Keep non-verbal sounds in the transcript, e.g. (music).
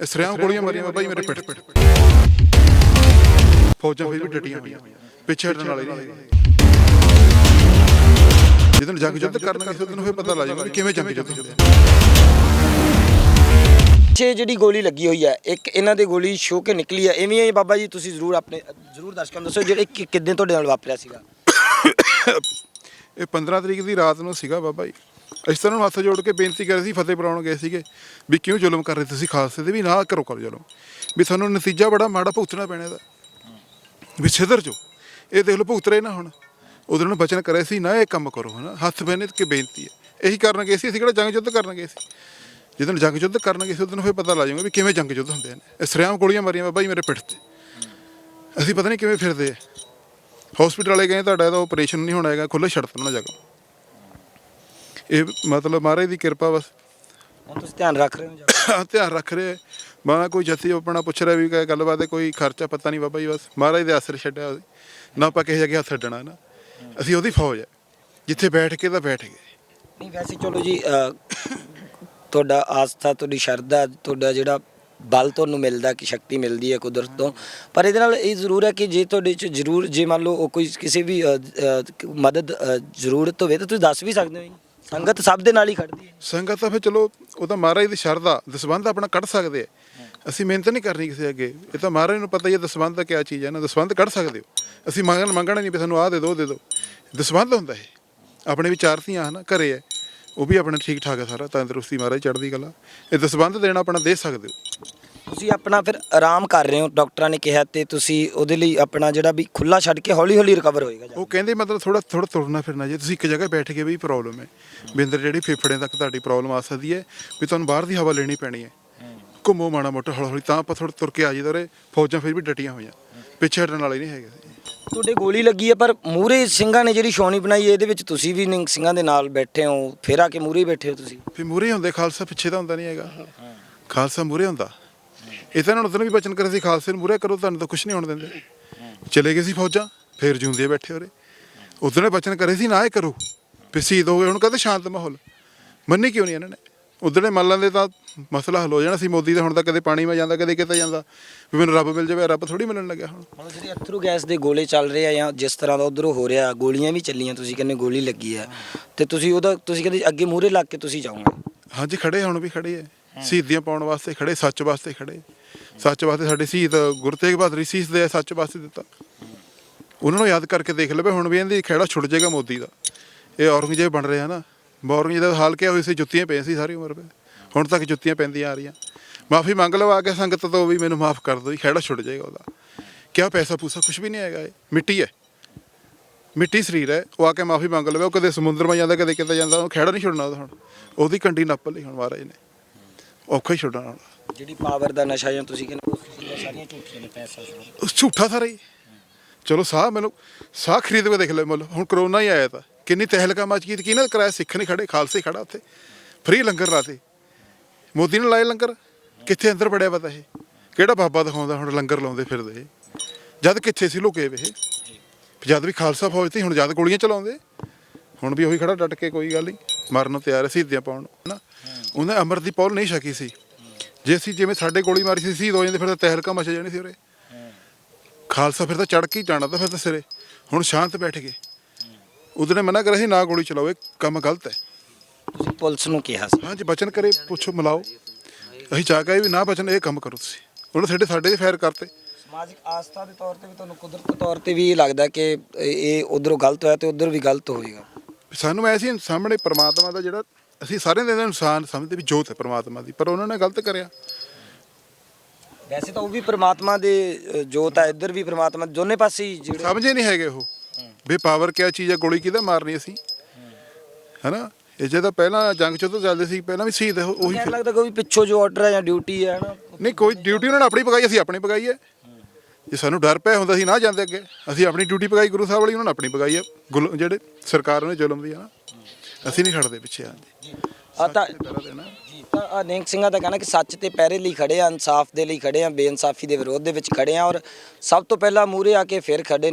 ਇਹ ਸਰਿਆਮ ਗੋਲੀਆਂ ਮਾਰੀਆਂ ਬਾਬਾ ਜੀ ਮੇਰੇ ਪਿੱਠ ਪਿੱਠ ਫੌਜਾਂ ਫਿਰ ਵੀ ਡਟੀਆਂ ਹੋਈਆਂ। ਪਿੱਛੇ ਹਟਣ ਵਾਲੇ ਨਹੀਂ ਜਦੋਂ ਜੰਗ ਯੁੱਧ ਕਰਨਗੇ ਫਿਰ ਤੈਨੂੰ ਫਿਰ ਪਤਾ ਲੱਗ ਜਾਊਗਾ ਕਿਵੇਂ ਜੰਗ ਯੁੱਧ ਪਿੱਛੇ ਜਿਹੜੀ ਗੋਲੀ ਲੱਗੀ ਹੋਈ ਹੈ ਇੱਕ ਇਹਨਾਂ ਦੇ ਗੋਲੀ ਸ਼ੋ ਕੇ ਨਿਕਲੀ ਹੈ ਇਵੇਂ ਹੀ ਬਾਬਾ ਜੀ ਤੁਸੀਂ ਜ਼ਰੂਰ ਆਪਣੇ ਜ਼ਰੂਰ ਦਰਸ਼ਕਾਂ ਨੂੰ ਦੱਸੋ ਜਿਹੜੇ ਕਿ- ਕਿੱਦਾਂ ਤੁਹਾਡੇ ਨਾਲ ਵਾਪਰਿਆ ਸੀਗਾ। ਇਹ 15 ਤਰੀਕ ਦੀ ਰਾਤ ਨੂੰ ਸੀਗਾ ਬਾਬਾ ਜੀ। ਅਸੀਂ ਤਾਂ ਉਹਨਾਂ ਨੂੰ ਹੱਥ ਜੋੜ ਕੇ ਬੇਨਤੀ ਕਰ ਰਹੇ ਸੀ, ਫਤਿਹ ਬਣਾਉਣ ਗਏ ਸੀਗੇ ਵੀ ਕਿਉਂ ਜ਼ੁਲਮ ਕਰ ਰਹੇ ਤੁਸੀਂ ਖਾਲਸੇ ਦੇ? ਵੀ ਨਾ ਕਰੋ ਕਰੋ ਜ਼ੁਲਮ ਵੀ ਤੁਹਾਨੂੰ ਨਤੀਜਾ ਬੜਾ ਮਾੜਾ ਭੁਗਤਣਾ ਪੈਣਾ ਇਹਦਾ। ਵੀ ਸਿੱਧਰ ਜੋ ਇਹ ਦੇਖ ਲਓ ਭੁਗਤ ਰਹੇ ਨਾ ਹੁਣ। ਉਹਦੇ ਨੂੰ ਬਚਨ ਕਰਿਆ ਸੀ, ਨਾ ਇਹ ਕੰਮ ਕਰੋ, ਹਨਾ। ਹੱਥ ਬੰਨੇ ਕੇ ਬੇਨਤੀ ਹੈ। ਇਹੀ ਕਰਨ ਗਏ ਸੀ, ਅਸੀਂ ਕਿਹੜਾ ਜੰਗ ਯੁੱਧ ਕਰਨ ਗਏ ਸੀ। ਜਦੋਂ ਜੰਗ ਯੁੱਧ ਕਰਨ ਗਏ ਸੀ, ਉਦੋਂ ਫਿਰ ਪਤਾ ਲੱਗ ਜਾਊਗਾ ਵੀ ਕਿਵੇਂ ਜੰਗ ਯੁੱਧ ਹੁੰਦੇ ਨੇ। ਇਹ ਸਰਿਆਮ ਗੋਲੀਆਂ ਮਾਰੀਆਂ ਬਾਬਾ ਜੀ ਮੇਰੇ ਪਿੱਠ ਤੇ। ਅਸੀਂ ਪਤਾ ਨਹੀਂ ਕਿਵੇਂ ਫਿਰਦੇ ਆ। ਹਸਪੀਟਲ ਵਾਲੇ ਗਏ ਤੁਹਾਡਾ ਇਹਦਾ ਆਪਰੇਸ਼ਨ ਨਹੀਂ ਹੋਣਾ ਹੈਗਾ ਖੁੱਲੇ ਛੱਡ ਤਾ ਉਹਨਾਂ ਜਗ੍ਹਾ ਇਹ ਮਤਲਬ ਮਹਾਰਾਜ ਦੀ ਕਿਰਪਾ ਬਸ। ਹੁਣ ਤੁਸੀਂ ਧਿਆਨ ਰੱਖ ਰਹੇ ਹੋ ਜਾਂ (coughs) ਧਿਆਨ ਰੱਖ ਰਹੇ। ਮਾਣਾ ਕੋਈ ਜੱਤੀ ਆਪਣਾ ਪੁੱਛ ਰਿਹਾ ਵੀ ਕੋਈ ਗੱਲਬਾਤ ਹੈ ਕੋਈ ਖਰਚਾ ਪਤਾ ਨਹੀਂ ਬਾਬਾ ਜੀ ਬਸ। ਮਹਾਰਾਜ ਦੇ ਆਸਰੇ ਛੱਡਿਆ। ਨਾ ਆਪਾਂ ਕਿਸੇ ਜਗ੍ਹਾ ਹੱਥ ਛੱਡਣਾ ਨਾ। ਅਸੀਂ ਉਹਦੀ ਫੌਜ ਹੈ। ਜਿੱਥੇ ਬੈਠ ਕੇ ਤਾਂ ਬੈਠ ਗਏ। ਨਹੀਂ ਵੈਸੇ ਚਲੋ ਜੀ ਤੁਹਾਡਾ ਆਸਥਾ ਤੁਹਾਡੀ ਸ਼ਰਧਾ ਤੁਹਾਡਾ ਜਿਹੜਾ ਬਲ ਤੁਹਾਨੂੰ ਮਿਲਦਾ ਕਿ ਸ਼ਕਤੀ ਮਿਲਦੀ ਹੈ ਕੁਦਰਤ ਤੋਂ। ਪਰ ਇਹਦੇ ਨਾਲ ਇਹ ਜ਼ਰੂਰ ਹੈ ਕਿ ਜੇ ਤੁਹਾਡੇ ਚ ਜ਼ਰੂਰ ਜੇ ਮੰਨ ਲਓ ਉਹ ਕੋਈ ਕਿਸੇ ਵੀ ਮਦਦ ਜ਼ਰੂਰਤ ਹੋਵੇ ਤਾਂ ਤੁਸੀਂ ਦੱਸ ਵੀ ਸਕਦੇ ਹੋ ਜੀ। ਸੰਗਤ ਸਭ ਦੇ ਨਾਲ ਹੀ ਖੜਦੀ ਹੈ। ਸੰਗਤ ਤਾਂ ਫਿਰ ਚਲੋ, ਉਹ ਤਾਂ ਮਹਾਰਾਜ ਦੀ ਸ਼ਰਧਾ, ਦਸਵੰਧ ਆਪਣਾ ਕੱਢ ਸਕਦੇ ਆ। ਅਸੀਂ ਮਿਹਨਤ ਨਹੀਂ ਕਰਨੀ ਕਿਸੇ ਅੱਗੇ। ਇਹ ਤਾਂ ਮਹਾਰਾਜ ਨੂੰ ਪਤਾ ਹੀ ਹੈ ਦਸਵੰਧ ਦਾ ਕੀ ਚੀਜ਼ ਹੈ ਨਾ। ਦਸਵੰਧ ਕੱਢ ਸਕਦੇ ਹੋ। ਅਸੀਂ ਮੰਗਣ, ਮੰਗਣਾ ਨਹੀਂ ਵੀ ਸਾਨੂੰ ਆਹ ਦੇ ਦਿਓ, ਉਹ ਦੇ ਦਿਓ। ਦਸਵੰਧ ਹੁੰਦਾ ਇਹ। ਆਪਣੇ ਵਿਚਾਰ ਧੀਆਂ ਹਨਾ, ਘਰੇ ਹੈ। ਉਹ ਵੀ ਆਪਣਾ ਠੀਕ ਠਾਕ ਹੈ ਸਾਰਾ, ਤੰਦਰੁਸਤੀ ਮਹਾਰਾਜ ਚੜ੍ਹਦੀ ਕਲਾ। ਇਹ ਦਸਵੰਧ ਦੇਣਾ ਆਪਣਾ ਦੇ ਸਕਦੇ ਹੋ। ਤੁਸੀਂ ਆਪਣਾ ਫਿਰ ਆਰਾਮ ਕਰ ਰਹੇ ਹੋ ਡਾਕਟਰਾਂ ਨੇ ਕਿਹਾ ਤੇ ਤੁਸੀਂ ਉਹਦੇ ਲਈ ਆਪਣਾ ਜਿਹੜਾ ਵੀ ਖੁੱਲਾ ਛੱਡ ਕੇ ਹੌਲੀ ਹੌਲੀ ਰਿਕਵਰ ਹੋਏਗਾ ਜਾ ਉਹ ਕਹਿੰਦੇ ਮਤਲਬ ਥੋੜਾ ਥੋੜਾ ਤੁਰਨਾ ਫਿਰਨਾ ਜੇ ਤੁਸੀਂ ਇੱਕ ਜਗ੍ਹਾ ਬੈਠ ਕੇ ਵੀ ਪ੍ਰੋਬਲਮ ਹੈ। ਬਿੰਦਰ ਜਿਹੜੀ ਫੇਫੜਿਆਂ ਤੱਕ ਤੁਹਾਡੀ ਪ੍ਰੋਬਲਮ ਆ ਸਕਦੀ ਹੈ ਵੀ ਤੁਹਾਨੂੰ ਬਾਹਰ ਦੀ ਹਵਾ ਲੈਣੀ ਪੈਣੀ ਹੈ। ਘੁੰਮੋ ਮਾੜਾ ਮੋਟਾ ਹੌਲੀ ਹੌਲੀ ਤਾਂ ਆਪਾਂ ਥੋੜਾ ਤੁਰ ਕੇ ਆ ਜਾਈਦਾ ਉਰੇ ਫੌਜਾਂ ਫਿਰ ਵੀ ਡਟੀਆਂ ਹੋਈਆਂ। ਪਿੱਛੇ ਹਟਣ ਵਾਲੇ ਨਹੀਂ ਹੈਗੇ ਤੁਹਾਡੇ ਗੋਲੀ ਲੱਗੀ ਹੈ ਪਰ ਮੂਰੇ ਸਿੰਘਾਂ ਨੇ ਜਿਹੜੀ ਛਾਉਣੀ ਬਣਾਈ ਹੈ ਇਹਦੇ ਵਿੱਚ ਤੁਸੀਂ ਵੀ ਨਿੰਗ ਸਿੰਘਾਂ ਦੇ ਨਾਲ ਬੈਠੇ ਹੋ ਫੇਰ ਆ ਕੇ ਮੂਰੇ ਬੈਠੇ ਹੋ ਤੁਸੀਂ? ਫਿਰ ਮੂਰੇ ਹੁੰਦੇ ਖਾਲਸਾ ਪਿੱਛੇ ਤਾਂ ਹੁੰਦਾ ਨਹੀਂ ਹੈਗਾ। ਖਾਲਸਾ ਮੂਰੇ ਹੁੰਦਾ। ਇਹ ਤਾਂ ਇਹਨਾਂ ਨੂੰ ਉਦੋਂ ਵੀ ਬਚਨ ਕਰੇ ਸੀ ਖਾਲਸੇ ਨੂੰ ਮੂਰੇ ਕਰੋ ਤੁਹਾਨੂੰ ਤਾਂ ਕੁਝ ਨਹੀਂ ਹੋਣ ਦਿੰਦੇ। ਚਲੇ ਗਏ ਸੀ ਫੌਜਾਂ ਫੇਰ ਜੂੰਦੇ ਬੈਠੇ ਉਰੇ। ਉਦੋਂ ਨੇ ਬਚਨ ਕਰੇ ਸੀ ਨਾ ਇਹ ਕਰੋ। ਹੋ ਗਏ ਹੁਣ ਕਹਿੰਦੇ ਸ਼ਾਂਤ ਮਾਹੌਲ। ਮੰਨੀ ਕਿਉਂ ਨਹੀਂ ਇਹਨਾਂ ਨੇ? ਉਦੋਂ ਨੇ ਮੰਨ ਲੈਂਦੇ ਤਾਂ ਮਸਲਾ ਹੱਲ ਹੋ ਜਾਣਾ ਸੀ ਮੋਦੀ ਦਾ ਹੁਣ ਤਾਂ ਕਦੇ ਪਾਣੀ ਮੈਂ ਜਾਂਦਾ ਕਦੇ ਕਿਤੇ ਜਾਂਦਾ। ਵੀ ਮੈਨੂੰ ਰੱਬ ਮਿਲ ਜਾਵੇ ਰੱਬ ਥੋੜੀ ਮਿਲਣ ਲੱਗਿਆ ਹੁਣ। ਹੁਣ ਜਿਹੜੀ ਅਥਰੂ ਗੈਸ ਦੇ ਗੋਲੇ ਚੱਲ ਰਹੇ ਆ ਜਾਂ ਜਿਸ ਤਰ੍ਹਾਂ ਦਾ ਉਧਰੋਂ ਹੋ ਰਿਹਾ ਗੋਲੀਆਂ ਵੀ ਚੱਲੀਆਂ ਤੁਸੀਂ ਕਹਿੰਦੇ ਗੋਲੀ ਲੱਗੀ ਆ। ਤੇ ਤੁਸੀਂ ਉਹਦਾ ਤੁਸੀਂ ਕਹਿੰਦੇ ਅੱਗੇ ਮੂਰੇ ਲੱਗ ਕੇ ਤੁਸੀਂ ਜਾਓਗੇ। ਹਾਂਜੀ ਖੜੇ ਹੁਣ ਵੀ ਖੜੇ ਐ ਸ਼ਹੀਦੀਆਂ ਪਾਉਣ ਵਾਸਤੇ ਖੜੇ, ਸੱਚ ਵਾਸਤੇ ਖੜੇ। ਸੱਚ ਵਾਸਤੇ ਸਾਡੇ ਸ਼ਹੀਦ ਗੁਰੂ ਤੇਗ ਬਹਾਦਰ ਸੀਸ ਦੇ ਸੱਚ ਵਾਸਤੇ ਦਿੱਤਾ। ਉਹਨਾਂ ਨੂੰ ਯਾਦ ਕਰਕੇ ਦੇਖ ਲਵੇ, ਹੁਣ ਵੀ ਇਹਦੀ ਖੇੜਾ ਛੁੱਟ ਜਾਏਗਾ ਮੋਦੀ ਦਾ। ਇਹ ਔਰੰਗਜ਼ੇਬ ਬਣ ਰਿਹਾ ਨਾ। ਔਰੰਗਜ਼ੇਬ ਦਾ ਹਾਲ ਕਿਹਾ ਹੋਇਆ ਸੀ? ਜੁੱਤੀਆਂ ਪਈਆਂ ਸੀ ਸਾਰੀ ਉਮਰ 'ਤੇ ਹੁਣ ਤੱਕ ਜੁੱਤੀਆਂ ਪੈਂਦੀਆਂ ਆ ਰਹੀਆਂ। ਮਾਫੀ ਮੰਗ ਲਓ, ਆ ਕੇ ਸੰਗਤ ਤੋਂ ਵੀ ਮੈਨੂੰ ਮਾਫ ਕਰ ਦਿਓ ਜੀ ਖੇੜਾ ਛੁੱਟ ਜਾਏਗਾ ਉਹਦਾ। ਕਿਆ ਪੈਸਾ ਪੂਸਾ ਕੁਝ ਵੀ ਨਹੀਂ ਹੈਗਾ ਇਹ। ਮਿੱਟੀ ਹੈ। ਮਿੱਟੀ ਸਰੀਰ ਹੈ। ਉਹ ਆ ਕੇ ਮਾਫੀ ਮੰਗ ਲਵੇ। ਉਹ ਕਦੇ ਸਮੁੰਦਰ ਮਾ ਜਾਂਦਾ, ਕਦੇ ਕਿਤੇ ਜਾਂਦਾ ਉਹ ਖੇੜਾ ਨਹੀਂ ਛੁੱਟਣਾ ਉਹਦਾ ਹੁਣ। ਉਹਦੀ ਕੰਡੀ ਨੱਪ ਲਈ ਹੁਣ ਮਹਾਰਾਜ ਨੇ। ਔਖਾ ਹੀ ਹੁਣ ਜਿਹੜੀ ਪਾਵਰ ਦਾ ਨਸ਼ਾ ਜਾਂ ਤੁਸੀਂ ਕਹਿੰਦੇ ਉਹ ਸਾਰੀਆਂ ਝੂਠੀਆਂ ਨੇ ਪੈਸਾ ਝੂਠਾ ਸਾਰਾ ਹੀ। ਚਲੋ ਸਾਹ ਮੈਨੂੰ ਸਾਹ ਖਰੀਦ ਕੇ ਦੇਖ ਲੈ ਮੁੱਲ। ਹੁਣ ਕਰੋਨਾ ਹੀ ਆਇਆ ਤਾਂ। ਕਿੰਨੀ ਤਹਿਲਕਾ ਮਚ ਗਈ ਤੇ ਕਿਹਨੇ ਕਰਾਇਆ ਸਿੱਖ ਨਹੀਂ ਖੜੇ? ਖਾਲਸੇ ਖੜਾ ਉੱਥੇ। ਫ੍ਰੀ ਲੰਗਰ ਲਾਤੇ। ਮੋਦੀ ਨੇ ਲਾਏ ਲੰਗਰ? ਕਿੱਥੇ ਅੰਦਰ ਬੜਿਆ ਪਤਾ ਇਹ? ਕਿਹੜਾ ਬਾਬਾ ਦਿਖਾਉਂਦਾ ਹੁਣ ਲੰਗਰ ਲਾਉਂਦੇ ਫਿਰਦੇ ਇਹ? ਜਦ ਕਿੱਥੇ ਸੀ ਲੁਕੇ ਵੇ? ਜਦ ਵੀ ਖਾਲਸਾ ਫੌਜ ਤੇ ਹੁਣ ਜਦ ਗੋਲੀਆਂ ਚਲਾਉਂਦੇ? ਹੁਣ ਵੀ ਉਹੀ ਖੜਾ ਡਟ ਕੇ ਕੋਈ ਗੱਲ ਨਹੀਂ। ਮਰਨ ਨੂੰ ਤਿਆਰ ਸੀ ਸਿੱਧੀਆਂ ਪਾਉਣ ਨੂੰ ਨਾ ਉਹਨੇ ਅਮਰ ਦੀ ਪੌਲ ਨਹੀਂ ਛਕੀ ਸੀ। ਜੇ ਅਸੀਂ ਜਿਵੇਂ ਸਾਡੇ ਗੋਲੀ ਮਾਰੀ ਸੀ ਸ਼ਹੀਦ ਹੋ ਜਾਂਦੇ ਫਿਰ ਤਾਂ ਤਹਿਲਕਾ ਮਚ ਜਾਣੀ ਸੀ ਉਰੇ। ਖਾਲਸਾ ਫਿਰ ਤਾਂ ਚੜ ਕੇ ਹੀ ਜਾਣਾ ਤਾਂ ਫਿਰ ਤਾਂ ਸਿਰੇ। ਹੁਣ ਸ਼ਾਂਤ ਬੈਠ ਗਏ ਉਹਦੇ ਨੇ ਮਨਾ ਕਰਿਆ ਸੀ ਨਾ ਗੋਲੀ ਚਲਾਓ ਇਹ ਕੰਮ ਗਲਤ ਹੈ। ਤੁਸੀਂ ਪੁਲਿਸ ਨੂੰ ਕਿਹਾ ਸੀ। ਹਾਂ ਜੇ ਬਚਨ ਕਰੇ ਪੁੱਛੋ ਮਿਲਾਓ। ਅਸੀਂ ਚਾਹ ਕੇ ਵੀ ਨਾ ਬਚਨ ਇਹ ਕੰਮ ਕਰੋ ਤੁਸੀਂ। ਉਹਨੇ ਸਾਡੇ ਸਾਡੇ ਦੇ ਫਾਇਰ ਕਰਤੇ। ਸਮਾਜਿਕ ਆਸਥਾ ਦੇ ਤੌਰ ਤੇ ਵੀ ਤੁਹਾਨੂੰ ਕੁਦਰਤ ਤੌਰ ਤੇ ਵੀ ਲੱਗਦਾ ਕਿ ਇਹ ਉਧਰੋਂ ਗਲਤ ਹੋਇਆ ਤੇ ਉਧਰ ਵੀ ਗਲਤ ਹੋਏਗਾ। ਸਾਨੂੰ ਐਸੀ ਸਾਹਮਣੇ ਪ੍ਰਮਾਤਮਾ ਦਾ ਜਿਹੜਾ ਅਸੀਂ ਸਾਰਿਆਂ ਦੇ ਇਨਸਾਨ ਸਮਝਦੇ ਵੀ ਜੋਤ ਹੈ ਪ੍ਰਮਾਤਮਾ ਦੀ ਪਰ ਉਹਨਾਂ ਨੇ ਗਲਤ ਕਰਿਆ। ਵੈਸੇ ਤਾਂ ਉਹ ਵੀ ਪ੍ਰਮਾਤਮਾ ਦੇ ਜੋਤ ਆ ਇੱਧਰ ਵੀ ਪ੍ਰਮਾਤਮਾ ਦੋਨੇ ਪਾਸੇ ਹੀ ਜਿਹੜੇ ਸਮਝੇ ਨਹੀਂ ਹੈਗੇ ਉਹ। ਵੀ ਪਾਵਰ ਕਿਆ ਚੀਜ਼ ਹੈ ਗੋਲੀ ਕਿਹਦਾ ਮਾਰਨੀ ਅਸੀਂ? ਹੈਨਾ? ਇਹ ਜੇ ਤਾਂ ਪਹਿਲਾਂ ਜੰਗ ਚ ਤਾਂ ਚੱਲਦੇ ਸੀ ਪਹਿਲਾਂ ਵੀ ਸ਼ਹੀਦ ਉਹ- ਲੱਗਦਾ ਕੋਈ ਪਿੱਛੋਂ ਜੋ ਆਰਡਰ ਹੈ ਜਾਂ ਡਿਊਟੀ ਹੈ ਨਾ ਨਹੀਂ ਕੋਈ ਡਿਊਟੀ ਉਹਨਾਂ ਨੇ ਆਪਣੀ ਪਕਾਈ ਅਸੀਂ ਆਪਣੀ ਪਕਾਈ ਹੈ। ਜੇ ਸਾਨੂੰ ਡਰ ਪਿਆ ਹੁੰਦਾ ਸੀ ਨਾ ਜਾਂਦੇ ਅੱਗੇ ਅਸੀਂ ਆਪਣੀ ਡਿਊਟੀ ਪਕਾਈ ਗੁਰੂ ਸਾਹਿਬ ਵਾਲੀ ਉਹਨਾਂ ਨੇ ਆਪਣੀ ਪਕਾਈ ਹੈ ਗੁਲ- ਜਿਹੜੇ ਸਰਕਾਰ ਨੇ ਜ਼ੁਲਮ ਦੀ ਹੈ ਨਾ ਅਸੀਂ ਨਹੀਂ ਖੜਦੇ ਪਿੱਛੇ ਹਾਂਜੀ। ਆ ਤਾਂ ਜੀ ਤਾਂ ਅਨੇਕ ਸਿੰਘਾਂ ਦਾ ਕਹਿਣਾ ਕਿ ਸੱਚ ਤੇ ਪਹਿਰੇ ਲਈ ਖੜੇ ਆ ਇਨਸਾਫ ਦੇ ਲਈ ਖੜੇ ਆ ਬੇਇਨਸਾਫੀ ਦੇ ਵਿਰੋਧ ਦੇ ਵਿੱਚ ਖੜੇ ਆ ਔਰ ਸਭ ਤੋਂ ਪਹਿਲਾਂ ਮੂਰੇ ਆ ਕੇ ਫਿਰ ਖੜੇ ਨੇ।